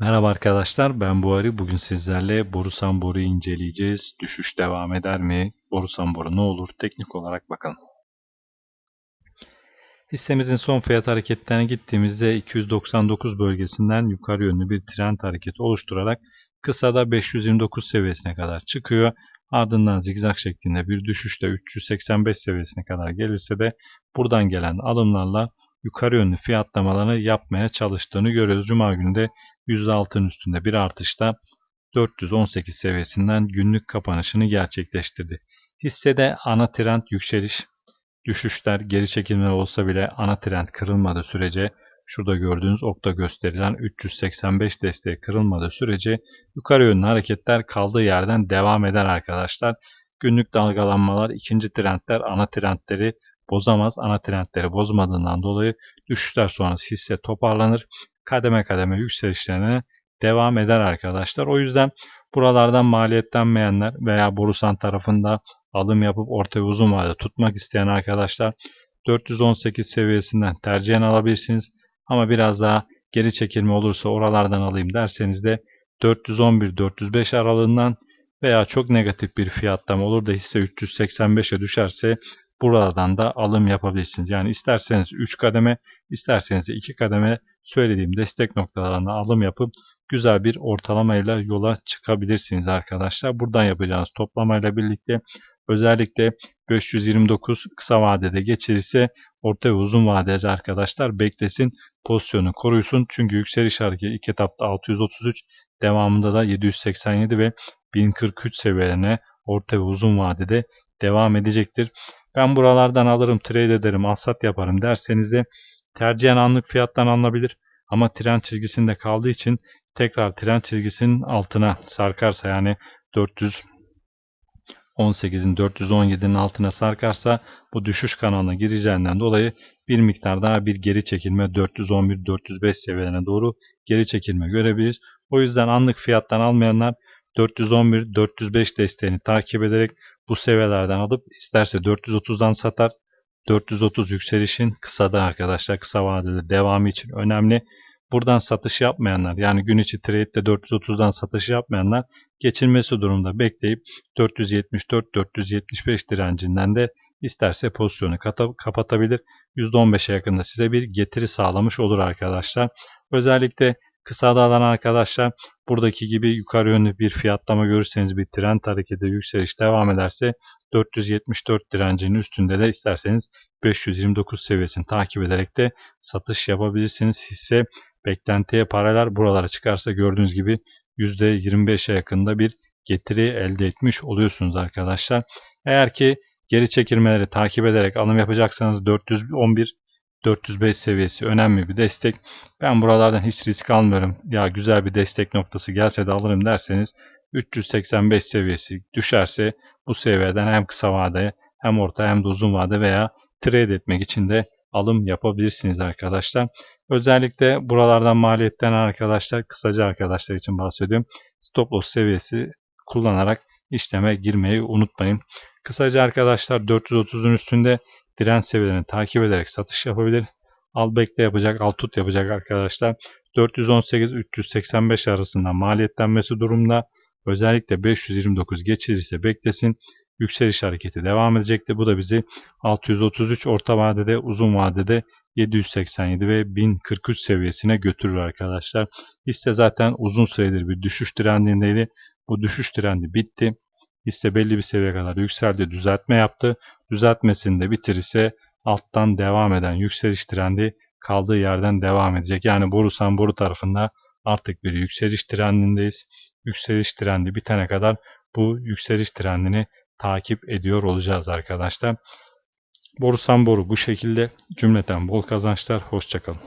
Merhaba arkadaşlar ben Buhari. Bugün sizlerle Borusan Boru'yu inceleyeceğiz. Düşüş devam eder mi? Borusan Boru ne olur? Teknik olarak bakalım. Hissemizin son fiyat hareketlerine gittiğimizde 299 bölgesinden yukarı yönlü bir trend hareketi oluşturarak kısada 529 seviyesine kadar çıkıyor. Ardından zigzag şeklinde bir düşüşte 385 seviyesine kadar gelirse de buradan gelen alımlarla yukarı yönlü fiyatlamalarını yapmaya çalıştığını görüyoruz. Cuma günü de %6'ın üstünde bir artışta 418 seviyesinden günlük kapanışını gerçekleştirdi. Hissede ana trend yükseliş, düşüşler, geri çekilme olsa bile ana trend kırılmadığı sürece şurada gördüğünüz okta gösterilen 385 desteği kırılmadığı sürece yukarı yönlü hareketler kaldığı yerden devam eder arkadaşlar. Günlük dalgalanmalar ikinci trendler ana trendleri bozamaz. Ana trendleri bozmadığından dolayı düşüşler sonrası hisse toparlanır. Kademe kademe yükselişlerine devam eder arkadaşlar. O yüzden buralardan maliyetlenmeyenler veya Borusan tarafında alım yapıp orta ve uzun vadede tutmak isteyen arkadaşlar 418 seviyesinden tercihen alabilirsiniz. Ama biraz daha geri çekilme olursa oralardan alayım derseniz de 411-405 aralığından veya çok negatif bir fiyatlama olur da hisse 385'e düşerse buradan da alım yapabilirsiniz. Yani isterseniz 3 kademe, isterseniz de 2 kademe söylediğim destek noktalarına alım yapıp güzel bir ortalamayla yola çıkabilirsiniz arkadaşlar. Buradan yapacağınız toplamayla birlikte özellikle 529 kısa vadede geçirirse orta ve uzun vadede arkadaşlar beklesin pozisyonu koruysun. Çünkü yükseliş hareketi ilk etapta 633 devamında da 787 ve 1043 seviyelerine orta ve uzun vadede devam edecektir. Ben buralardan alırım, trade ederim, alsat yaparım derseniz de tercihen anlık fiyattan alınabilir. Ama trend çizgisinde kaldığı için tekrar trend çizgisinin altına sarkarsa yani 418'in 417'nin altına sarkarsa bu düşüş kanalına gireceğinden dolayı bir miktar daha bir geri çekilme 411-405 seviyelerine doğru geri çekilme görebiliriz. O yüzden anlık fiyattan almayanlar 411-405 desteğini takip ederek bu seviyelerden alıp isterse 430'dan satar. 430 yükselişin kısada arkadaşlar kısa vadede devamı için önemli. Buradan satış yapmayanlar yani gün içi trade'de 430'dan satış yapmayanlar geçilmesi durumda bekleyip 474-475 direncinden de isterse pozisyonu kapatabilir. %15'e yakında size bir getiri sağlamış olur arkadaşlar. Özellikle Kısa alan arkadaşlar buradaki gibi yukarı yönlü bir fiyatlama görürseniz bir trend hareketi yükseliş devam ederse 474 direncinin üstünde de isterseniz 529 seviyesini takip ederek de satış yapabilirsiniz. Hisse beklentiye paralel buralara çıkarsa gördüğünüz gibi %25'e yakında bir getiri elde etmiş oluyorsunuz arkadaşlar. Eğer ki geri çekilmeleri takip ederek alım yapacaksanız 411 405 seviyesi önemli bir destek. Ben buralardan hiç risk almıyorum. Ya güzel bir destek noktası gelse de alırım derseniz 385 seviyesi düşerse bu seviyeden hem kısa vade hem orta hem de uzun vade veya trade etmek için de alım yapabilirsiniz arkadaşlar. Özellikle buralardan maliyetten arkadaşlar kısaca arkadaşlar için bahsediyorum. Stop loss seviyesi kullanarak işleme girmeyi unutmayın. Kısaca arkadaşlar 430'un üstünde direnç seviyelerini takip ederek satış yapabilir. Al bekle yapacak, al tut yapacak arkadaşlar. 418-385 arasında maliyetlenmesi durumda özellikle 529 geçirirse beklesin. Yükseliş hareketi devam edecekti. Bu da bizi 633 orta vadede uzun vadede 787 ve 1043 seviyesine götürür arkadaşlar. Hisse zaten uzun süredir bir düşüş trendindeydi. Bu düşüş trendi bitti. Hisse belli bir seviyeye kadar yükseldi, düzeltme yaptı. Düzeltmesini de bitirirse alttan devam eden yükseliş trendi kaldığı yerden devam edecek. Yani Borusan Boru tarafında artık bir yükseliş trendindeyiz. Yükseliş trendi bitene kadar bu yükseliş trendini takip ediyor olacağız arkadaşlar. Borusan Boru bu şekilde cümleten bol kazançlar. Hoşçakalın.